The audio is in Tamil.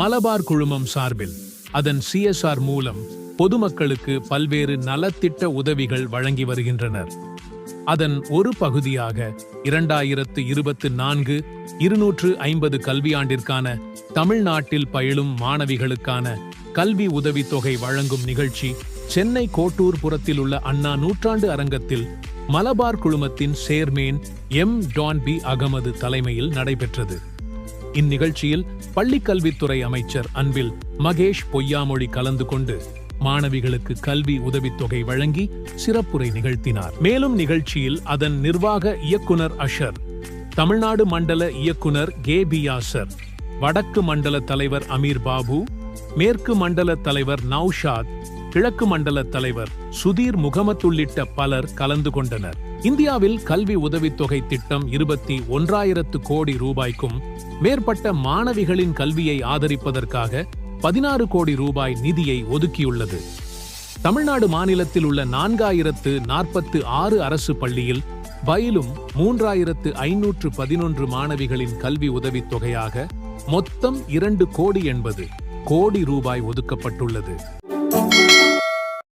மலபார் குழுமம் சார்பில் அதன் சிஎஸ்ஆர் மூலம் பொதுமக்களுக்கு பல்வேறு நலத்திட்ட உதவிகள் வழங்கி வருகின்றனர். அதன் ஒரு பகுதியாக இரண்டாயிரத்து இருபத்து நான்கு இருநூற்று ஐம்பது கல்வியாண்டிற்கான தமிழ்நாட்டில் பயிலும் மாணவிகளுக்கான கல்வி உதவித்தொகை வழங்கும் நிகழ்ச்சி சென்னை கோட்டூர் புறத்தில் உள்ள அண்ணா நூற்றாண்டு அரங்கத்தில் மலபார் குழுமத்தின் சேர்மேன் எம் டான் பி அகமது தலைமையில் நடைபெற்றது. இந்நிகழ்ச்சியில் பள்ளிக்கல்வித்துறை அமைச்சர் அன்பில் மகேஷ் பொய்யாமொழி கலந்து கொண்டு மாணவிகளுக்கு கல்வி உதவித்தொகை வழங்கி சிறப்புரை நிகழ்த்தினார். மேலும் நிகழ்ச்சியில் அதன் நிர்வாக இயக்குனர் அஷர் தமிழ்நாடு மண்டல இயக்குனர் கே பி யாசர் வடக்கு மண்டல தலைவர் அமீர் பாபு மேற்கு மண்டல தலைவர் நௌஷாத் கிழக்கு மண்டல தலைவர் சுதீர் முகமத் உள்ளிட்ட பலர் கலந்து கொண்டனர். இந்தியாவில் கல்வி உதவித்தொகை திட்டம் இருபத்தி ஒன்றாயிரத்து கோடி ரூபாய்க்கும் மேற்பட்ட மாணவிகளின் கல்வியை ஆதரிப்பதற்காக பதினாறு கோடி ரூபாய் நிதியை ஒதுக்கியுள்ளது. தமிழ்நாடு மாநிலத்தில் உள்ள நான்காயிரத்து நாற்பத்து ஆறு அரசு பள்ளியில் பயிலும் மூன்றாயிரத்து ஐநூற்று பதினொன்று மாணவிகளின் கல்வி உதவித் தொகையாக மொத்தம் இரண்டு கோடி என்பது கோடி ரூபாய் ஒதுக்கப்பட்டுள்ளது.